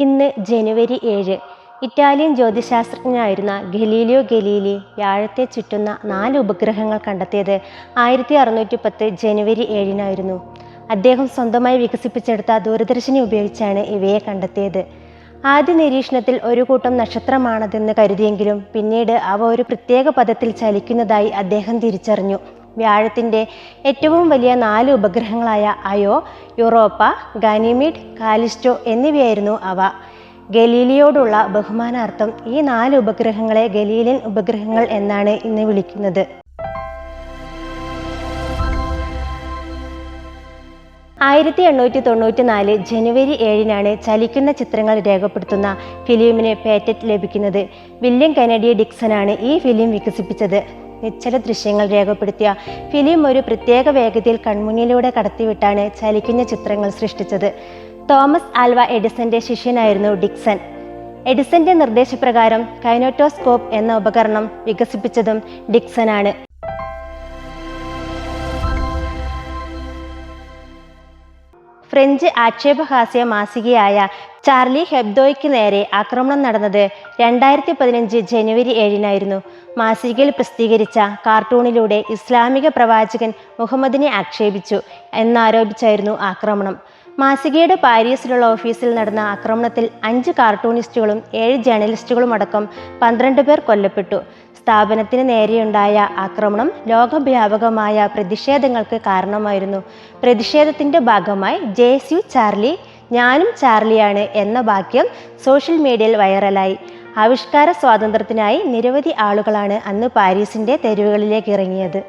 ഇന്ന് ജനുവരി ഏഴ്. ഇറ്റാലിയൻ ജ്യോതിശാസ്ത്രജ്ഞനായിരുന്ന ഗലീലിയോ ഗലീലി വ്യാഴത്തെ ചുറ്റുന്ന നാല് ഉപഗ്രഹങ്ങൾ കണ്ടെത്തിയത് ആയിരത്തി അറുന്നൂറ്റി പത്ത് ജനുവരി ഏഴിനായിരുന്നു. അദ്ദേഹം സ്വന്തമായി വികസിപ്പിച്ചെടുത്ത ദൂരദർശിനി ഉപയോഗിച്ചാണ് ഇവയെ കണ്ടെത്തിയത്. ആദ്യ നിരീക്ഷണത്തിൽ ഒരു കൂട്ടം നക്ഷത്രമാണതെന്ന് കരുതിയെങ്കിലും പിന്നീട് അവ ഒരു പ്രത്യേക പദത്തിൽ ചലിക്കുന്നതായി അദ്ദേഹം തിരിച്ചറിഞ്ഞു. വ്യാഴത്തിന്റെ ഏറ്റവും വലിയ നാല് ഉപഗ്രഹങ്ങളായ അയോ യൂറോപ്പ ഗാനിമിഡ് കാലിസ്റ്റോ എന്നിവയായിരുന്നു അവ. ഗലീലിയോടുള്ള ബഹുമാനാർത്ഥം ഈ നാല് ഉപഗ്രഹങ്ങളെ ഗലീലിയൻ ഉപഗ്രഹങ്ങൾ എന്നാണ് ഇന്ന് വിളിക്കുന്നത്. ആയിരത്തി എണ്ണൂറ്റി തൊണ്ണൂറ്റി നാല് ജനുവരി ഏഴിനാണ് ചലിക്കുന്ന ചിത്രങ്ങൾ രേഖപ്പെടുത്തുന്ന ഫിലിമിന് പേറ്റന്റ് ലഭിക്കുന്നത്. വില്യം കനഡി ഡിക്സനാണ് ഈ ഫിലിം വികസിപ്പിച്ചത്. നിശ്ചല ദൃശ്യങ്ങൾ രേഖപ്പെടുത്തിയ ഫിലിം ഒരു പ്രത്യേക വേഗതയിൽ കൺമുന്നിലൂടെ കടത്തിവിട്ടാണ് ചലിക്കുന്ന ചിത്രങ്ങൾ സൃഷ്ടിച്ചത്. തോമസ് ആൽവ എഡിസന്റെ ശിഷ്യനായിരുന്നു ഡിക്സൺ. എഡിസന്റെ നിർദ്ദേശപ്രകാരം കൈനോട്ടോസ്കോപ്പ് എന്ന ഉപകരണം വികസിപ്പിച്ചതും ഡിക്സനാണ്. ഫ്രഞ്ച് ആക്ഷേപഹാസ്യ മാസികയായ ചാർലി ഹെബ്ദോയ്ക്ക് നേരെ ആക്രമണം നടന്നത് രണ്ടായിരത്തി പതിനഞ്ച് ജനുവരി ഏഴിനായിരുന്നു. മാസികയിൽ പ്രസിദ്ധീകരിച്ച കാർട്ടൂണിലൂടെ ഇസ്ലാമിക പ്രവാചകൻ മുഹമ്മദിനെ ആക്ഷേപിച്ചു എന്നാരോപിച്ചായിരുന്നു ആക്രമണം. മാസികയുടെ പാരീസിലുള്ള ഓഫീസിൽ നടന്ന ആക്രമണത്തിൽ അഞ്ച് കാർട്ടൂണിസ്റ്റുകളും ഏഴ് ജേർണലിസ്റ്റുകളും അടക്കം പന്ത്രണ്ട് പേർ കൊല്ലപ്പെട്ടു. സ്ഥാപനത്തിന് നേരെയുണ്ടായ ആക്രമണം ലോകവ്യാപകമായ പ്രതിഷേധങ്ങൾക്ക് കാരണമായിരുന്നു. പ്രതിഷേധത്തിന്റെ ഭാഗമായി യു ചാർലി ഞാനും ചാർലിയാണ് എന്ന വാക്യം സോഷ്യൽ മീഡിയയിൽ വൈറലായി. ആവിഷ്കാര സ്വാതന്ത്ര്യത്തിനായി നിരവധി ആളുകളാണ് അന്ന് പാരീസിന്റെ തെരുവുകളിലേക്ക് ഇറങ്ങിയത്.